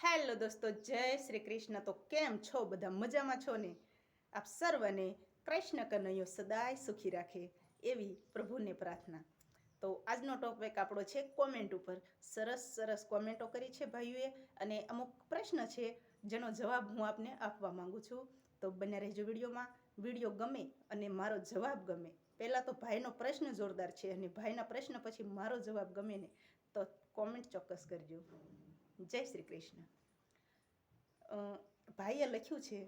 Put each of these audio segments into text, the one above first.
Hello દોસ્તો, જય શ્રી કૃષ્ણ. તો કેમ છો? બધા મજામાં છો ને? આપ સર્વને કૃષ્ણ કનૈયો સદાય સુખી રાખે એવી પ્રભુને પ્રાર્થના. તો આજનો ટોપિક આપણો છે કોમેન્ટ ઉપર. સરસ સરસ કોમેન્ટો કરી છે ભાઈઓએ અને અમુક પ્રશ્ન છે જેનો જવાબ હું આપને આપવા માંગુ છું. તો બને રહેજો વિડીયોમાં. વીડિયો ગમે અને મારો જવાબ ગમે. પહેલાં તો ભાઈનો પ્રશ્ન જોરદાર છે અને ભાઈના પ્રશ્ન પછી મારો જવાબ ગમે ને. તો કોમેન્ટ ચોક્કસ કરજો. જય શ્રી કૃષ્ણ. ભાઈએ લખ્યું છે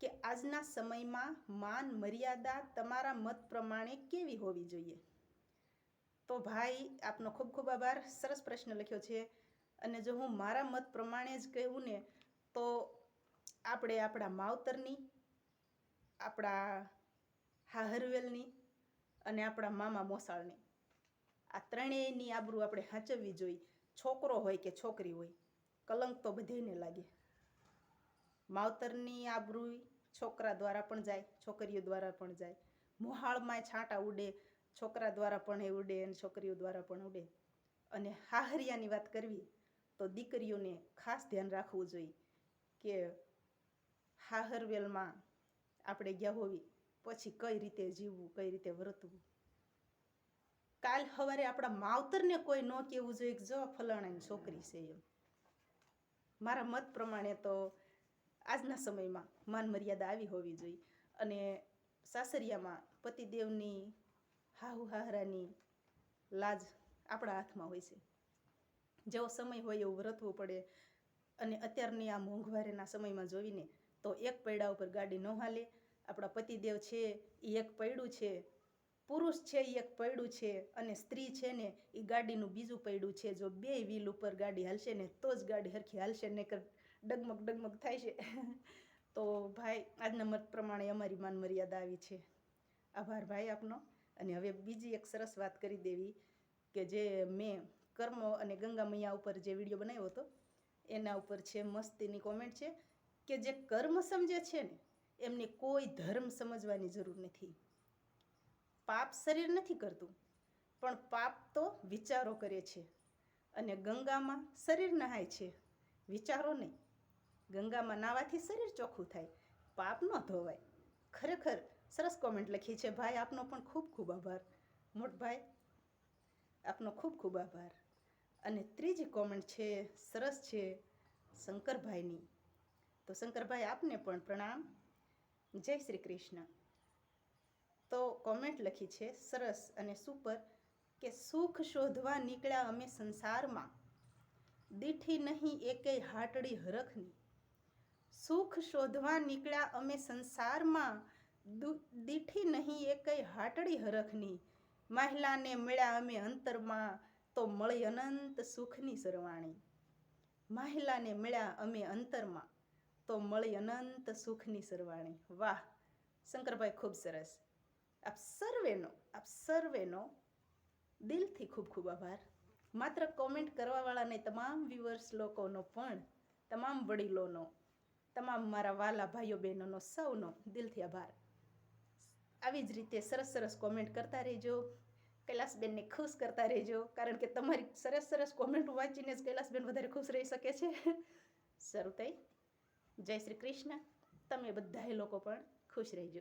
કે આજના સમયમાં માન મર્યાદા તમારા મત પ્રમાણે કેવી હોવી જોઈએ? તો ભાઈ, આપનો ખૂબ ખૂબ આભાર. સરસ પ્રશ્ન લખ્યો છે. અને જો હું મારા મત પ્રમાણે જ કહું ને, તો આપણે આપણા માવતરની, આપણા હાહરવેલની અને આપણા મામા મોસાળની આ ત્રણેયની આબરૂ આપણે સાચવવી જોઈએ. છોકરો હોય કે છોકરી હોય, કલંક તો બધેને લાગે. માવતરની આબરૂ છોકરા દ્વારા પણ જાય, છોકરીઓ દ્વારા પણ જાય. મોહાળમાં છાંટા ઉડે, છોકરા દ્વારા પણ એ ઉડે અને છોકરીઓ દ્વારા પણ ઉડે. અને હાહરિયાની વાત કરવી તો દીકરીઓને ખાસ ધ્યાન રાખવું જોઈએ કે હાહરવેલમાં આપણે ગયા હોવી, પછી કઈ રીતે જીવવું, કઈ રીતે વર્તવું. કાલ સવારે આપણા માવતરને કોઈ ન કહેવું જોઈએ કે જો ફલાણાની છોકરી છે એમ. મારા મત પ્રમાણે તો આજના સમયમાં માન મર્યાદા આવી હોવી જોઈએ. અને સાસરિયામાં પતિદેવની હાહુ હાહરાની લાજ આપણા હાથમાં હોય છે. જેવો સમય હોય એવું વર્તવું પડે. અને અત્યારની આ મોંઘવારીના સમયમાં જોઈને તો એક પૈડા ઉપર ગાડી ન હાલે. આપણા પતિદેવ છે એ એક પૈડું છે પુરુષ છે એ એક પૈડું છે અને સ્ત્રી છે ને એ ગાડીનું બીજું પૈડું છે. જો બે વ્હીલ ઉપર ગાડી હાલશે ને તો જ ગાડી હરખી હાલશે ને ડગમગ ડગમગ થાય છે. તો ભાઈ, આજના મત પ્રમાણે અમારી માન મર્યાદા આવી છે. આભાર ભાઈ આપનો. અને હવે બીજી એક સરસ વાત કરી દેવી કે જે મેં કર્મ અને ગંગા મૈયા ઉપર જે વીડિયો બનાવ્યો હતો, એના ઉપર છે મસ્તીની કોમેન્ટ છે કે જે કર્મ સમજે છે ને, એમને કોઈ ધર્મ સમજવાની જરૂર નથી. પાપ શરીર નથી કરતું, પણ પાપ તો વિચારો કરે છે અને ગંગામાં શરીર નહાય છે. વિચારો નહીં. ગંગામાં નાવાથી શરીર ચોખ્ખું થાય. પાપ ન ધોવાય. ખરેખર સરસ કોમેન્ટ લખી છે. ભાઈ, આપનો પણ ખૂબ ખૂબ આભાર. મોટભાઈ આપનો ખૂબ ખૂબ આભાર. અને ત્રીજી કોમેન્ટ છે, સરસ છે, શંકરભાઈની. તો શંકરભાઈ, આપને પણ પ્રણામ. જય શ્રી કૃષ્ણ. તો કોમેન્ટ લખી છે, સરસ અને સુપર કે સુખ શોધવા નીકળ્યા અમે સંસારમાં. દીઠી નહીં એકેય હાટડી હરખની. સુખ શોધવા નીકળ્યા અમે સંસારમાં. દીઠી નહીં એકેય હાટડી હરખની. મહિલાને મળ્યા અમે અંતરમાં, તો મળી અનંત સુખની સરવાણી. મહિલાને મળ્યા અમે અંતરમાં, તો મળી અનંત સુખની સરવાણી. વાહ! શંકરભાઈ, ખૂબ સરસ. આપ સર્વેનો આપ સર્વેનો દિલથી ખૂબ ખૂબ આભાર. માત્ર કોમેન્ટ કરવાવાળાને તમામ વ્યુઅર્સ લોકોનો પણ, તમામ વડીલોનો, તમામ મારા વાલા ભાઈઓ બહેનોનો સૌનો દિલથી આભાર. આવી જ રીતે સરસ સરસ કોમેન્ટ કરતા રહેજો. કૈલાસબેનને ખુશ કરતા રહેજો, કારણ કે તમારી સરસ સરસ કોમેન્ટ વાંચીને જ કૈલાસબેન વધારે ખુશ રહી શકે છે. શરૂ થઈ. જય શ્રી કૃષ્ણ. તમે બધાએ લોકો પણ ખુશ રહેજો.